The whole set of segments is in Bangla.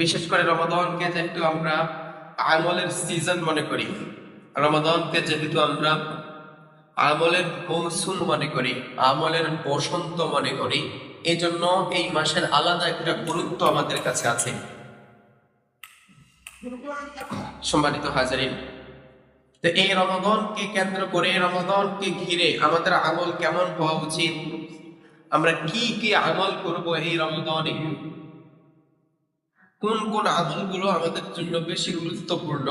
বিশেষ করে রমাদনকে যেহেতু আমরা আমলের সিজন মনে করি রমাদনকে যেহেতু আমরা আমলের মৌসুম মনে করি, আমলের বসন্ত মনে করি এই জন্য এই মাসের আলাদা একটা গুরুত্ব আমাদের কাছে আছে। সম্মানিত হাজারিন, তো এই রমাদনকে কেন্দ্র করে রমাদনকে ঘিরে আমাদের আমল কেমন হওয়া উচিত? আমরা কি কি আমল করব এই রমাদানে কোন কোন আমলগুলো আমাদের জন্য বেশি গুরুত্বপূর্ণ?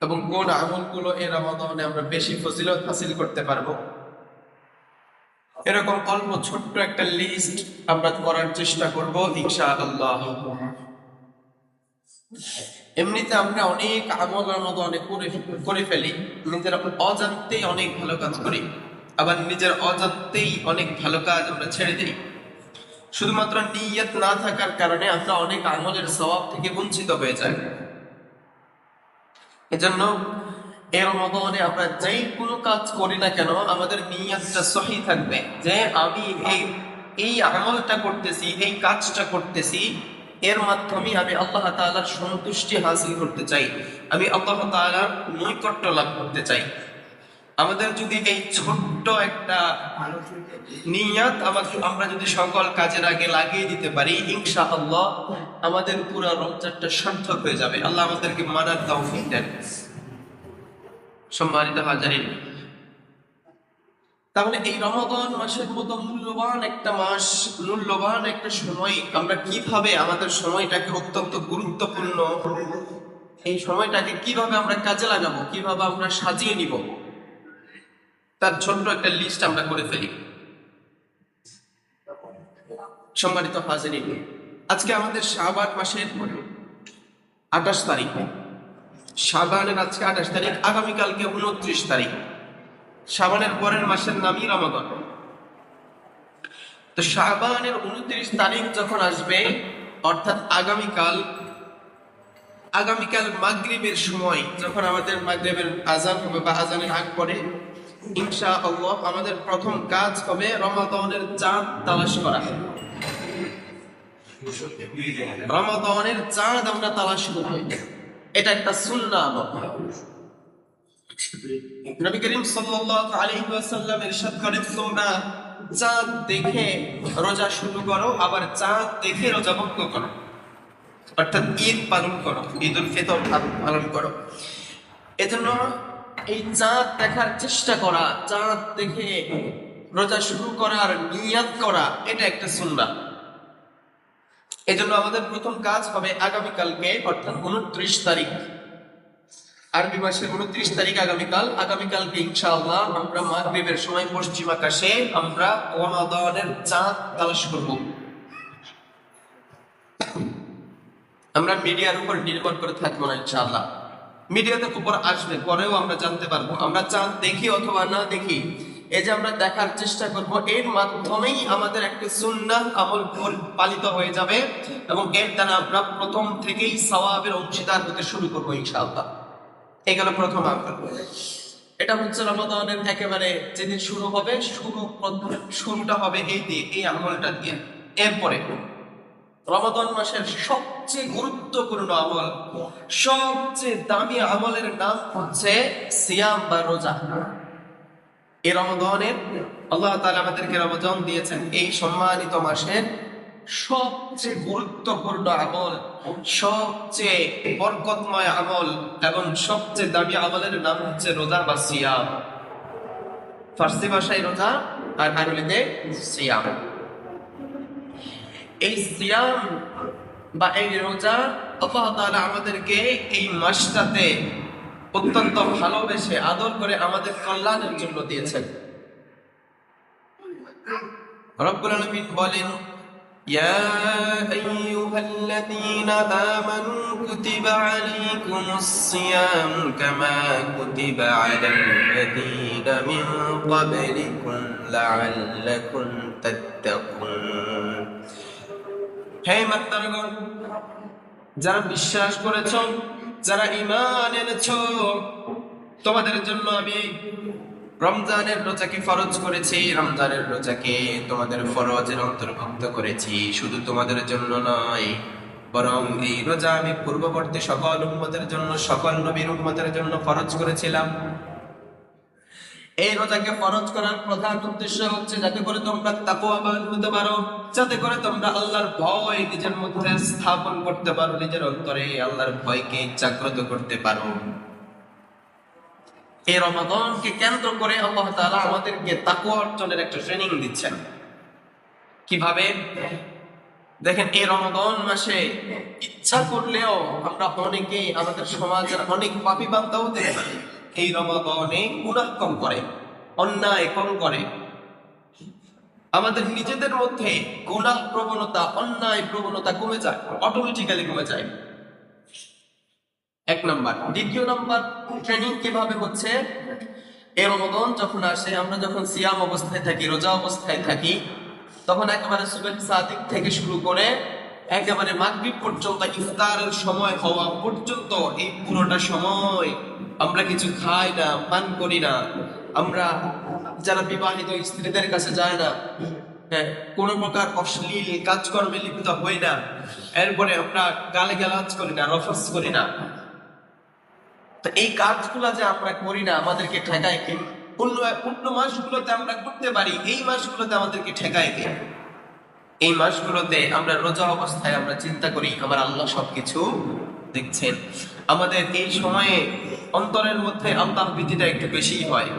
এবং কোন আমলগুলো এই রমাদানে আমরা বেশি ফজিলত হাসিল করতে পারব? এরকম অল্প ছোট্ট একটা লিস্ট আমরা করার চেষ্টা করব ইনশাআল্লাহ। এমনিতে আমরা অনেক আমল রমাদানে করে করে ফেলি, নিজের অজান্তেই অনেক ভালো কাজ করি, আবার নিজের অজান্তেই অনেক ভালো কাজ আমরা ছেড়ে দিই। শুধুমাত্র নিয়ত না থাকার কারণে আমরা অনেক আমলের স্বভাব থেকে বঞ্চিত হয়ে যাই। এজন্য এর মতনে আমরা যেই কোনো কাজ করি না কেন, আমাদের নিয়তটা সহি থাকবে। যে আমি এই এই আমলটা করতেছি, এই কাজটা করতেছি, এর মাধ্যমে আমি আল্লাহ তাআলার সন্তুষ্টি হাসিল করতে চাই। আমি আল্লাহ তাআলার নৈকট্য লাভ করতে চাই। আমাদের যদি এই ছোট্ট একটা নিয়াত আমাকে, আমরা যদি সকল কাজের আগে লাগিয়ে দিতে পারি ইনশা আল্লাহ আমাদের পুরো রমজানটা সার্থক হয়ে যাবে। আল্লাহ আমাদেরকে মানার তৌফিক দেন। সম্মানিত হাজারিন, তাহলে এই রমাদান মাসের মতো মূল্যবান একটা মাস, মূল্যবান একটা সময়, আমরা কীভাবে আমাদের সময়টাকে অত্যন্ত গুরুত্বপূর্ণ, এই সময়টাকে কীভাবে আমরা কাজে লাগাবো, কীভাবে আমরা সাজিয়ে নিব? তার ছোট্ট একটা লিস্ট আমরা করে ফেলি। সম্মানিত হাজিরিন, আজকে আমাদের শাবান মাসের আঠাশ তারিখ। শাবানের আজকে আঠাশ তারিখ, আগামীকালকে উনত্রিশ তারিখ। শাবানের পরের মাসের নামই রমাদান। তো শাবানের উনত্রিশ তারিখ যখন আসবে, অর্থাৎ আগামীকাল আগামীকাল মাগরিবের সময়, যখন আমাদের মাগরিবের আজান হবে বা আজানের আগ পরে ইনশা আমাদের প্রথম কাজ হবে রমাদানের চাঁদ তালাশ করা। রমাদানের চাঁদ আমরা তালাশ করব। এটা একটা আমল। নবী করিম সাল্লাল্লাহু আলাইহি ওয়াসাল্লাম ইরশাদ করেন, তোমরা চাঁদ দেখে রোজা শুরু করো, আবার চাঁদ দেখে রোজা ভঙ্গ করো। অর্থাৎ ঈদ পালন করো ঈদ উল ফিতর পালন করো। এজন্য এই চাঁদ দেখার চেষ্টা করা চাঁদ দেখে রোজা শুরু করার নিয়াত করা, এটা একটা সুন্নাহ। এজন্য আমাদের প্রথম কাজ হবে আগামীকালকে, অর্থাৎ উনত্রিশ তারিখ। আরবি মাসের উনত্রিশ তারিখ আগামীকাল। আগামীকালকে ইনশাআল্লাহ আমরা মাগরিবের সময় পশ্চিম আকাশে আমরা রমাদানের চাঁদ তালাশ করব। আমরা মিডিয়ার উপর নির্ভর করে থাকব না ইনশাআল্লাহ। মিডিয়াতে উপর আসবে, পরেও আমরা জানতে পারব। আমরা চাঁদ দেখি অথবা না দেখি, এই যে আমরা দেখার চেষ্টা করব, এর মাধ্যমেই আমাদের একটা সুন্নাহ আমল পালিত হয়ে যাবে এবং এর দ্বারা আমরা প্রথম থেকেই সওয়াবের অংশীদার হতে শুরু করব ইনশাআল্লাহ। এই গেল প্রথম আমল। এটা হচ্ছে রমাদানের একেবারে যেদিন শুরু হবে, শুরু শুরুটা হবে এই দিয়ে, এই আমলটা দিয়ে। এরপরে রমাদান মাসের সবচেয়ে গুরুত্বপূর্ণ আমল, সবচেয়ে দামি আমলের নাম হচ্ছে সিয়াম বা রোজা। এই রমদানের আল্লাহ তাআলা আমাদেরকে রমজান দিয়েছেন এই সম্মানিত মাসের সবচেয়ে গুরুত্বপূর্ণ আমল, সবচেয়ে বরকতময় আমল এবং সবচেয়ে দামি আমলের নাম হচ্ছে রোজা বা সিয়াম। ফার্সি ভাষায় রোজা আর আরবিতে সিয়াম। এই সিয়াম বা এই রোজা আল্লাহ তাআলা আমাদেরকে এই মাসটাতে অত্যন্ত ভালোবেসে আদর করে আমাদের কল্যাণের জন্য দিয়েছেন রব্বুল আলামিন বলেন يا أيها الذين آمنوا كتب عليكم الصيام كما كتب على الذين من قبلكم لعلكم تتقون হে মাত্তারগণ যারা বিশ্বাস করেছ, যারা ইমান এনেছ, তোমাদের জন্য আমি রমজানের রোজাকে ফরজ করেছি। রমজানের রোজাকে তোমাদের ফরজের অন্তর্ভুক্ত করেছি, শুধু তোমাদের জন্য নয়, বরং এই রোজা আমি পূর্ববর্তী সকল উম্মতের জন্য, সকল নবীর উম্মতের জন্য ফরজ করেছিলাম। এই রোজাকে ফরজ করার প্রধান উদ্দেশ্য হচ্ছে যাতে করে তোমরা তাকওয়াবান হতে পারো, যাতে করে তোমরা আল্লাহর ভয় নিজের মধ্যে স্থাপন করতে পারো, নিজের অন্তরে আল্লাহর ভয়কে জাগ্রত করতে পারো। এই রমাদানকে কেন্দ্র করে আল্লাহ তাআলা আমাদেরকে তাকওয়া অর্জনের একটা ট্রেনিং দিচ্ছেন। কীভাবে? দেখেন, এই রমাদান মাসে ইচ্ছা করলেও আমরা অনেকে আমাদের সমাজের অনেক পাপি বান্দাও দেখতে পারি এই রমাদানে গুনাহ কম করে, অন্যায় কম করে। আমাদের নিজেদের মধ্যে গুনাহ প্রবণতা, অন্যায় প্রবণতা কমে যায় অটোমেটিক্যালি কমে যায়। এক নাম্বার। দ্বিতীয় নাম্বার ট্রেনিং কীভাবে হচ্ছে? এই রমাদান যখন আসে, আমরা যখন সিয়াম অবস্থায় থাকি, রোজা অবস্থায় থাকি, তখন একেবারে সুবেন সাদিক থেকে শুরু করে একেবারে মাগরিব পর্যন্ত ইফতারের সময় হওয়া পর্যন্ত এই পুরোটা সময় আমরা কিছু খাই না, পান করি না। আমরা যারা বিবাহিত স্ত্রীদের কাছে যায় না হ্যাঁ কোনো প্রকার অশ্লীল কাজকর্মে লিপ্ত হই না। এরপরে আমরা গালে গালাজ করি না, রফস করি না। তো এই কাজগুলো যে আমরা করি না, আমাদেরকে ঠেকায় কে? অন্য অন্য মাসগুলোতে আমরা করতে পারি, এই মাসগুলোতে আমাদেরকে ঠেকায় কে? এই মাসগুলোতে আমরা রোজা অবস্থায় আমরা চিন্তা করি, আমার আল্লাহ সবকিছু দেখছেন। আমাদের এই সময়ে অন্তরের মধ্যে আল্লাহর ভীতিটা একটু বেশি হয়।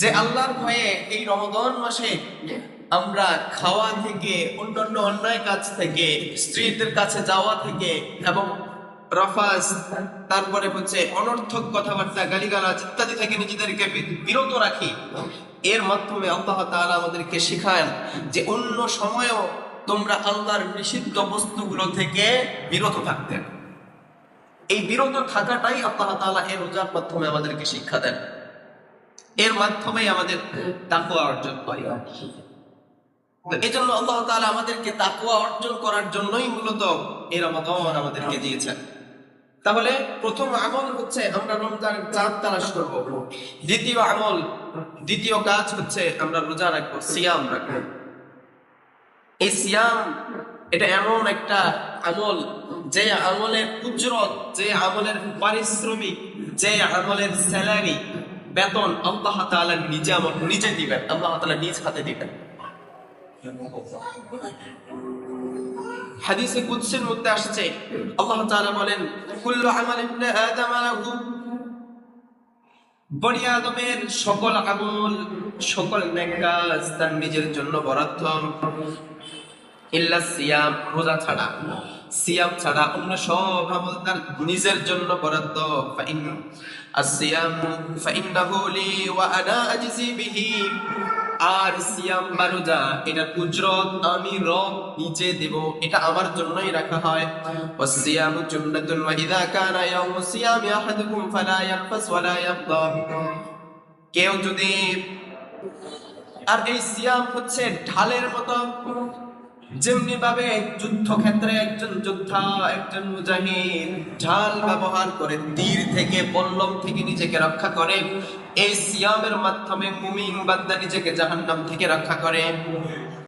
যে আল্লাহর ভয়ে এই রমজান মাসে আমরা খাওয়া থেকে, অন্যান্য অন্যায় কাজ থেকে, স্ত্রীদের কাছে যাওয়া থেকে এবং রফাস তারপরে হচ্ছে অনর্থক কথাবার্তা, গালিগালাজ ইত্যাদি থেকে নিজেদেরকে বিরত রাখি। এর মাধ্যমে আল্লাহ তাআলা আমাদেরকে শেখান যে অন্য সময়েও তোমরা আল্লাহর নিষিদ্ধ বস্তুগুলো থেকে বিরত থাকতে। এই বিরত থাকাটাই আল্লাহ তাআলা এই রোজার মাধ্যমে আমাদেরকে শিক্ষা দেন। এর মাধ্যমে আমাদের তাকওয়া অর্জন হয়। এই জন্য আল্লাহ তাআলা আমাদেরকে তাকওয়া অর্জন করার জন্যই মূলত এই রমাদান আমাদেরকে দিয়েছেন। তাহলে প্রথম আমল হচ্ছে আমরা রমজানের চাঁদ তালাশ করব। দ্বিতীয় আমল, দ্বিতীয় কাজ হচ্ছে আমরা রোজা রাখব, সিয়াম রাখব। এই সিয়াম এটা এমন একটা আমল, যে আমলের উজ্জ্বল যে আমলের পারিশ্রমিক, যে আমলের স্যালারি, বেতন আল্লাহ তাআলা নিজে আমল, নিজে দিবেন, আল্লাহ তাআলা নিজ হাতে দিবেন। হাদিসে কুদসির মধ্যে আসছে, আল্লাহ তাআলা বলেন, কুল্লু আমাল ইবনে আদম লাহু। বনি আদমের সকল আমল, সকল নেক তার নিজের জন্য বরাদ্দ। ইল্লা সিয়াম, রোজা ছাড়া। সিয়াম ছাড়া অন্য সব আমল তার নিজের জন্য বরাদ্দ। ফাইন আসিয়াম ফাইন্নাহু লি ওয়া আনা আজজি বিহি। আর সিয়াম বা রোজা, এটা উজরত আমি রব নিজে দেব, এটা আমার জন্যই রাখা হয়। ওয়াসিয়ামু জুন্নাতুন ওয়া ইযা কানা ইয়াউমু সিয়ামি আহাদুকুম ফালা ইয়ারফাস ওয়ালা ইয়াবদা কেউ যদি, আর এই সিয়াম হচ্ছে ঢালের মতো যেমনি ভাবে যুদ্ধক্ষেত্রে একজন যোদ্ধা, একজন মুজাহিদ ঢাল ব্যবহার করে তীর থেকে, পল্লব থেকে নিজেকে রক্ষা করে, এই সিয়ামের মাধ্যমে মুমিন বাদ্দা নিজেকে জাহান্নাম থেকে রক্ষা করে।